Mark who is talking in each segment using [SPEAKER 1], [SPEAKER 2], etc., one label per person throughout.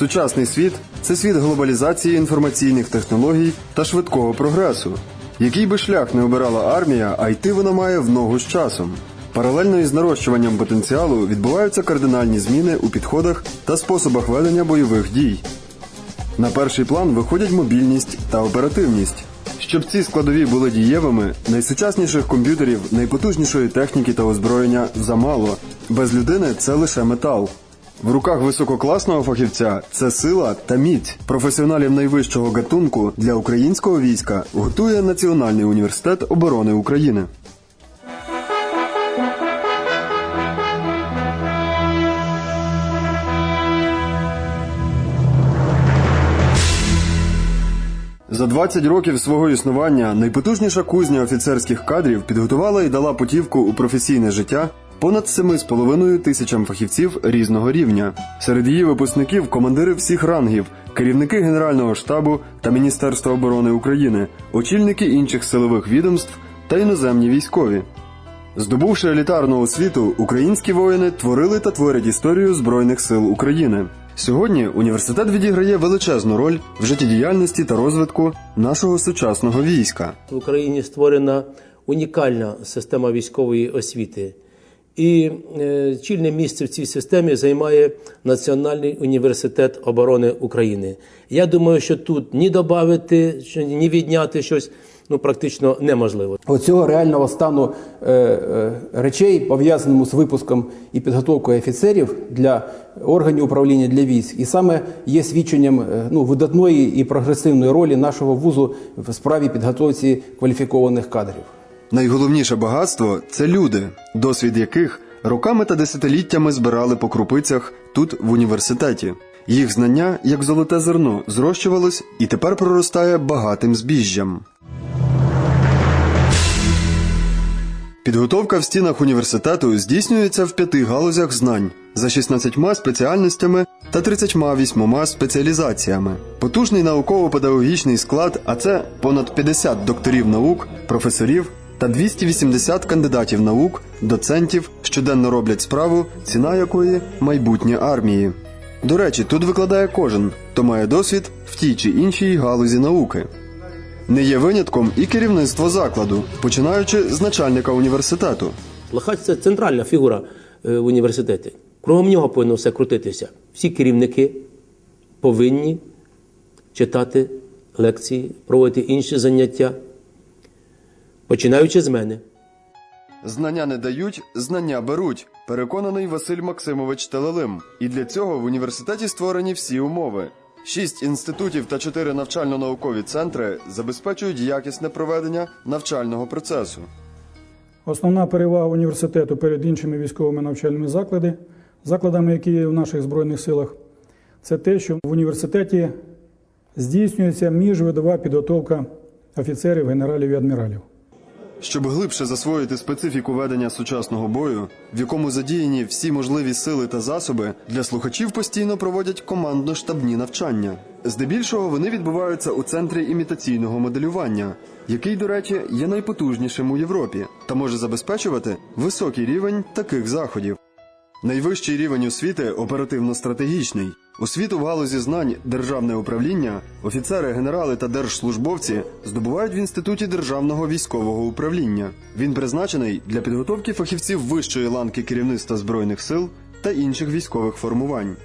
[SPEAKER 1] Сучасний світ це світ глобалізації інформаційних технологій та швидкого прогресу. Який би шлях не обирала армія, а йти вона має в ногу з часом. Паралельно із нарощуванням потенціалу відбуваються кардинальні зміни у підходах та способах ведення бойових дій. На перший план виходять мобільність та оперативність. Щоб ці складові були дієвими, найсучасніших комп'ютерів, найпотужнішої техніки та озброєння замало. Без людини це лише метал. В руках висококласного фахівця це сила та міць. Професіоналів найвищого гатунку для українського війська готує Національний університет оборони України. За 20 років свого існування найпотужніша кузня офіцерських кадрів підготувала і дала путівку у професійне життя понад 7,5 тисячам фахівців різного рівня. Серед її випускників командири всіх рангів, керівники Генерального штабу та Міністерства оборони України, очільники інших силових відомств та іноземні військові. Здобувши елітарну освіту, українські воїни творили та творять історію Збройних сил України. Сьогодні університет відіграє величезну роль в життєдіяльності та розвитку нашого сучасного війська.
[SPEAKER 2] В Україні створена унікальна система військової освіти. І е, чільне місце в цій системі займає Національний університет оборони України. Я думаю, що тут ні додати, ні відняти щось ну практично неможливо.
[SPEAKER 3] Оцього реального стану е, е, речей, пов'язаному з випуском і підготовкою офіцерів для органів управління для військ, і саме є свідченням ну, видатної і прогресивної ролі нашого вузу в справі підготовці кваліфікованих кадрів.
[SPEAKER 1] Найголовніше багатство це люди, досвід яких роками та десятиліттями збирали по крупицях тут в університеті. Їх знання, як золоте зерно, зрощувалось і тепер проростає багатим збіжжям. Підготовка в стінах університету здійснюється в п'яти галузях знань за 16 спеціальностями та 38 спеціалізаціями. Потужний науково-педагогічний склад, а це понад 50 докторів наук, професорів та 280 кандидатів наук, доцентів щоденно роблять справу, ціна якої майбутнє армії. До речі, тут викладає кожен, хто має досвід в тій чи іншій галузі науки. Не є винятком і керівництво закладу, починаючи з начальника університету.
[SPEAKER 2] Лахач це центральна фігура е, в університеті. Кругом нього повинно все крутитися. Всі керівники повинні читати лекції, проводити інші заняття, починаючи з мене.
[SPEAKER 1] Знання не дають, знання беруть. Переконаний Василь Максимович Телелим. І для цього в університеті створені всі умови. Шість інститутів та чотири навчально-наукові центри забезпечують якісне проведення навчального процесу.
[SPEAKER 4] Основна перевага університету перед іншими військовими навчальними заклади, закладами, які є в наших збройних силах, це те, що в університеті здійснюється міжвидова підготовка офіцерів, генералів і адміралів.
[SPEAKER 1] Щоб глибше засвоїти специфіку ведення сучасного бою, в якому задіяні всі можливі сили та засоби, для слухачів постійно проводять командно-штабні навчання. Здебільшого вони відбуваються у центрі імітаційного моделювання, який, до речі, є найпотужнішим у Європі та може забезпечувати високий рівень таких заходів. Найвищий рівень освіти оперативно-стратегічний. Освіту в галузі знань державне управління, офіцери, генерали та держслужбовці здобувають в інституті державного військового управління. Він призначений для підготовки фахівців вищої ланки керівництва збройних сил та інших військових формувань.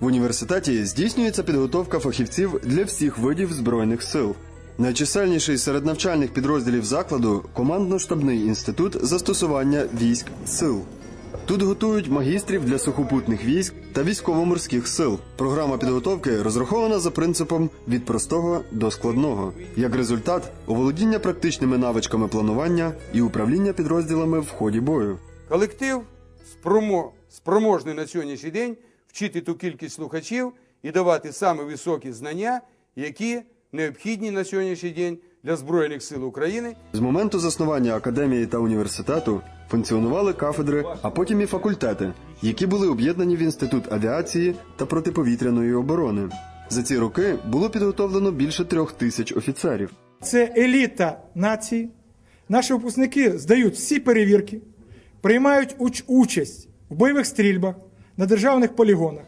[SPEAKER 1] В університеті здійснюється підготовка фахівців для всіх видів збройних сил. Найчисельніший серед навчальних підрозділів закладу командно-штабний інститут застосування військ сил. Тут готують магістрів для сухопутних військ та військово-морських сил. Програма підготовки розрахована за принципом від простого до складного. Як результат, оволодіння практичними навичками планування і управління підрозділами в ході бою.
[SPEAKER 5] Колектив спромо, спроможний на сьогоднішній день вчити ту кількість слухачів і давати саме високі знання, які необхідні на сьогоднішній день для Збройних сил України
[SPEAKER 1] З моменту заснування академії та університету функціонували кафедри, а потім і факультети, які були об'єднані в інститут авіації та протиповітряної оборони. За ці роки було підготовлено більше трьох тисяч офіцерів.
[SPEAKER 6] Це еліта нації. Наші випускники здають всі перевірки, приймають уч- участь в бойових стрільбах на державних полігонах.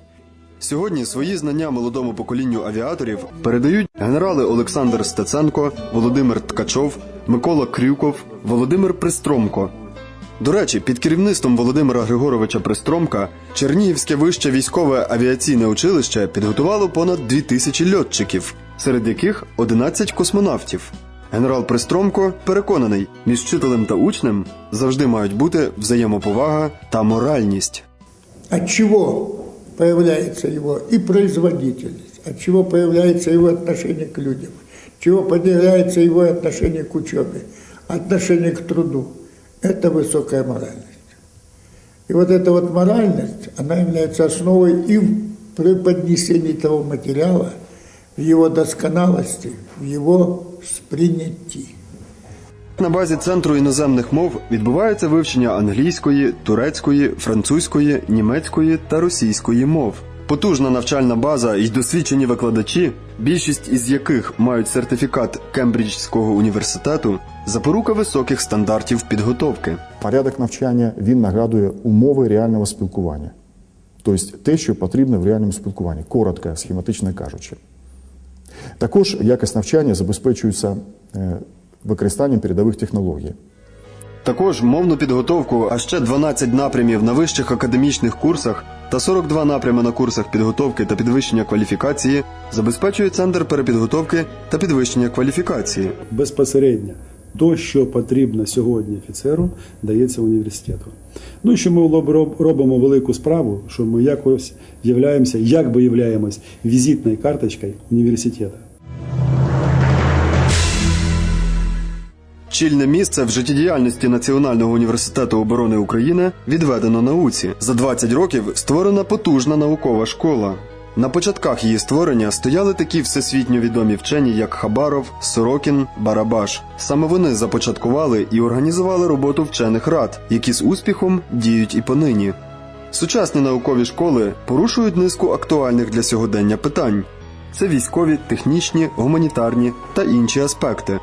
[SPEAKER 1] Сьогодні свої знання молодому поколінню авіаторів передають генерали Олександр Стеценко, Володимир Ткачов, Микола Крюков, Володимир Пристромко. До речі, під керівництвом Володимира Григоровича Пристромка Чернігівське вище військове авіаційне училище підготувало понад 2000 льотчиків, серед яких 11 космонавтів. Генерал Пристромко переконаний, між вчителем та учнем завжди мають бути взаємоповага та моральність.
[SPEAKER 7] От чего появляется его и производительность, от чего появляется его отношение к людям, чего появляется его отношение к учебе, отношение к труду. Это высокая моральность. И вот эта вот моральность, она является основой и в преподнесении того материала, в его досконалости, в его спринятии.
[SPEAKER 1] На базі центру іноземних мов відбувається вивчення англійської, турецької, французької, німецької та російської мов. Потужна навчальна база і досвідчені викладачі, більшість із яких мають сертифікат Кембриджського університету, запорука високих стандартів підготовки.
[SPEAKER 8] Порядок навчання він нагадує умови реального спілкування, тобто те, що потрібно в реальному спілкуванні, коротко, схематично кажучи. Також якість навчання забезпечується е, використанням передових технологій.
[SPEAKER 1] Також мовну підготовку, а ще 12 напрямів на вищих академічних курсах та 42 напрями на курсах підготовки та підвищення кваліфікації забезпечує центр перепідготовки та підвищення кваліфікації.
[SPEAKER 9] безпосередньо то, що потрібно сьогодні офіцеру, дається університету. Ну і що ми лоб- робимо велику справу, що ми якось являємося, якби являємось візитною карточкою університету.
[SPEAKER 1] Чільне місце в життєдіяльності Національного університету оборони України відведено науці. За 20 років створена потужна наукова школа. На початках її створення стояли такі всесвітньо відомі вчені, як Хабаров, Сорокін, Барабаш. Саме вони започаткували і організували роботу вчених рад, які з успіхом діють і понині. Сучасні наукові школи порушують низку актуальних для сьогодення питань: це військові, технічні, гуманітарні та інші аспекти.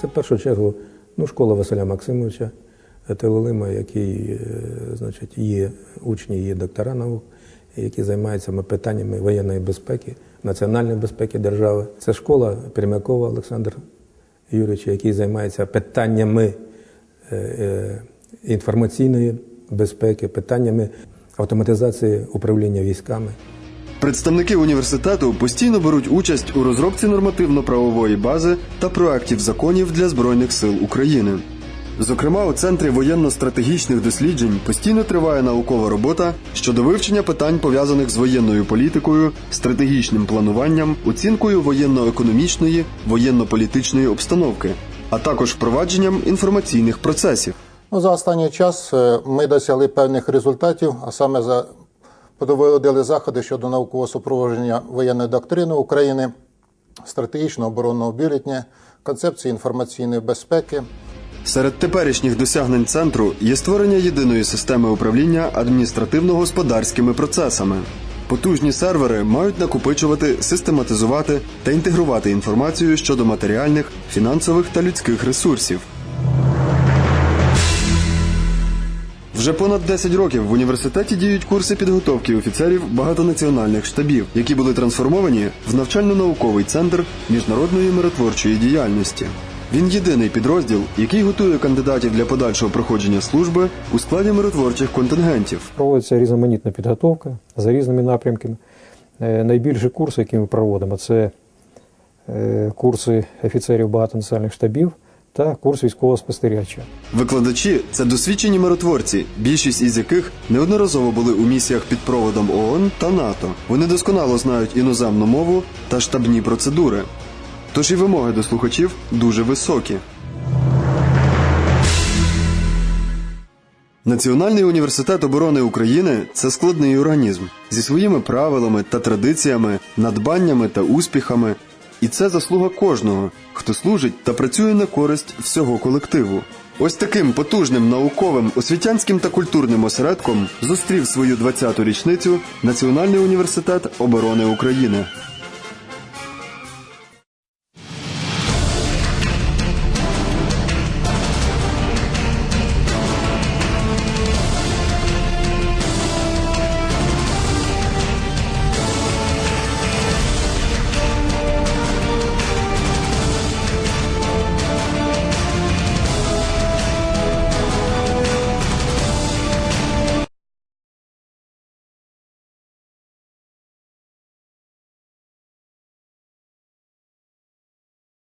[SPEAKER 10] Це в першу чергу ну, школа Василя Максимовича Телолима, який, е, значить, є учні, є доктора наук, які займаються питаннями воєнної безпеки, національної безпеки держави. Це школа Пермякова Олександр Юрійович, який займається питаннями е, е, інформаційної безпеки, питаннями автоматизації управління військами.
[SPEAKER 1] Представники університету постійно беруть участь у розробці нормативно-правової бази та проектів законів для Збройних сил України. Зокрема, у центрі воєнно-стратегічних досліджень постійно триває наукова робота щодо вивчення питань пов'язаних з воєнною політикою, стратегічним плануванням, оцінкою воєнно-економічної, воєнно-політичної обстановки, а також впровадженням інформаційних процесів.
[SPEAKER 11] Ну, за останній час е, ми досягли певних результатів, а саме за проводили заходи щодо наукового супроводження воєнної доктрини України, стратегічного оборонного бюлетня, концепції інформаційної безпеки.
[SPEAKER 1] Серед теперішніх досягнень центру є створення єдиної системи управління адміністративно-господарськими процесами. Потужні сервери мають накопичувати, систематизувати та інтегрувати інформацію щодо матеріальних, фінансових та людських ресурсів. Вже понад 10 років в університеті діють курси підготовки офіцерів багатонаціональних штабів, які були трансформовані в навчально-науковий центр міжнародної миротворчої діяльності. Він єдиний підрозділ, який готує кандидатів для подальшого проходження служби у складі миротворчих контингентів.
[SPEAKER 10] Проводиться різноманітна підготовка за різними напрямками. Е, Найбільші курси, які ми проводимо, це е, курси офіцерів багатонаціональних штабів та курс військового спостерігача.
[SPEAKER 1] Викладачі це досвідчені миротворці, більшість із яких неодноразово були у місіях під проводом ООН та НАТО. Вони досконало знають іноземну мову та штабні процедури. Тож і вимоги до слухачів дуже високі. Національний університет оборони України це складний організм зі своїми правилами та традиціями, надбаннями та успіхами. І це заслуга кожного, хто служить та працює на користь всього колективу. Ось таким потужним науковим, освітянським та культурним осередком зустрів свою 20-ту річницю Національний університет оборони України.